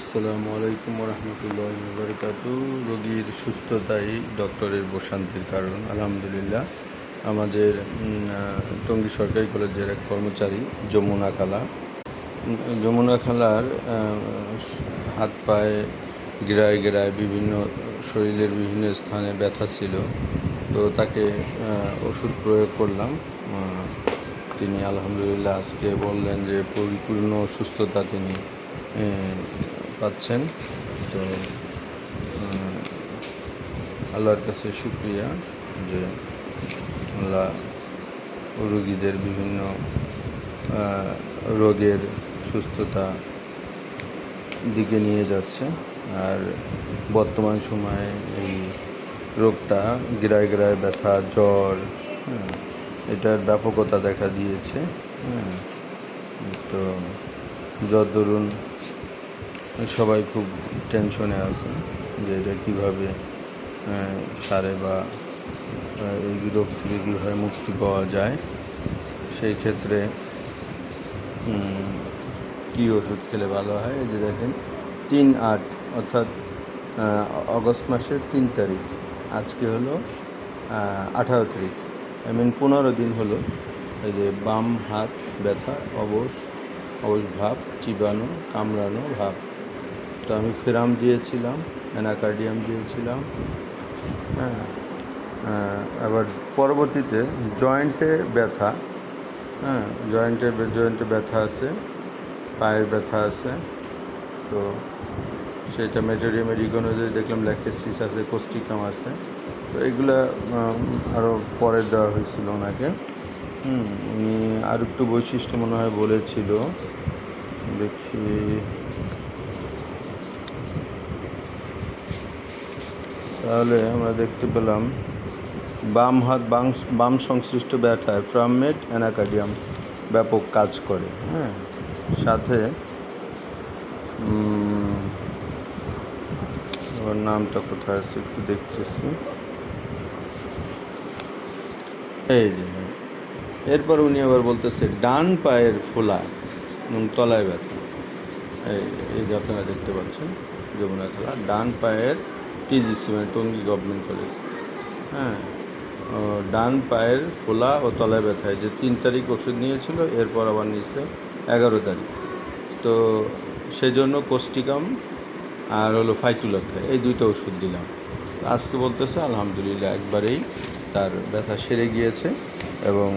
আসসালামু আলাইকুম রহমতুল্লাহ বরকাত রোগীর সুস্থতাই ডক্টরের প্রশান্তির কারণ, আলহামদুলিল্লাহ। আমাদের টঙ্গী সরকারি কলেজের এক কর্মচারী, যমুনা খালা। যমুনা খালার হাত পায়ে গিরায় গিরায় বিভিন্ন শরীরের বিভিন্ন স্থানে ব্যথা ছিল। তো তাকে ওষুধ প্রয়োগ করলাম। তিনি আলহামদুলিল্লাহ আজকে বললেন যে পরিপূর্ণ সুস্থতা তিনি পাচ্ছেন। তো আল্লাহর কাছে শুক্রিয়া যে আল্লাহ রোগীদের বিভিন্ন রোগের সুস্থতা দিকে নিয়ে যাচ্ছে। আর বর্তমান সময়ে এই রোগটা গিরায় গিরায় ব্যথা জ্বর হ্যাঁ, এটার ব্যাপকতা দেখা দিয়েছে। হ্যাঁ তো যত দরুন সবাই খুব টেনশনে আছে যে এটা কীভাবে সারে বা এই রোগ থেকে কীভাবে মুক্তি পাওয়া যায়। সেই ক্ষেত্রে কী ওষুধ খেলে ভালো হয়? যে দেখেন, তিন আট, অর্থাৎ অগস্ট মাসের তিন তারিখ। আজকে হলো আঠারো তারিখ। আই মিন পনেরো দিন হলো, এই যে বাম হাত ব্যথা, অবশ অবশ ভাব, চিবানো, কামড়ানো ভাব। তো আমি ফেরাম দিয়েছিলাম, অ্যানাকার্ডিয়াম দিয়েছিলাম। হ্যাঁ আবার পরবর্তীতে জয়েন্টে ব্যথা হ্যাঁ জয়েন্টে জয়েন্টে ব্যথা আছে, পায়ের ব্যথা আছে, তো সেটা মেটেরিয়াম এডিগোনোজে দেখলাম ল্যাকেসিস আছে কোস্টিকাম আছে, তো এগুলা আরও পরে দেওয়া হয়েছিল ওনাকে। হুম, উনি আর একটু বৈশিষ্ট্য মনে হয় বলেছিল, দেখি। তাহলে আমরা দেখতে পেলাম বাম হাত বাম বাম সংশ্লিষ্ট ব্যথায় ফ্রামমেট অ্যানাকার্ডিয়াম ব্যাপক কাজ করে হ্যাঁ সাথে ওর নামটা কোথায় আছে একটু দেখতেছি এই যে। এরপর উনি আবার বলতেছে, ডান পায়ের ফোলা এবং তলায় ব্যথা এই এই যে আপনারা দেখতে পাচ্ছেন, যমুনা খেলা, ডান পায়ের টিজিসি মানে টঙ্গী গভর্নমেন্ট কলেজ হ্যাঁ ডান পায়ের ফোলা ও তলায় ব্যথায়। যে তিন তারিখ ওষুধ নিয়েছিল, এরপর আবার নিচ্ছে এগারো তারিখ। তো সেজন্য কোস্টিকাম আর হলো ফাইটুলাক্ষা এই দুইটা ওষুধ দিলাম। আজকে বলতেছে, আলহামদুলিল্লাহ, একবারেই তার ব্যথা সেরে গিয়েছে এবং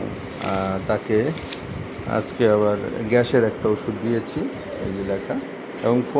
তাকে আজকে আবার গ্যাসের একটা ওষুধ দিয়েছি, এই যে লেখা। এবং ফোন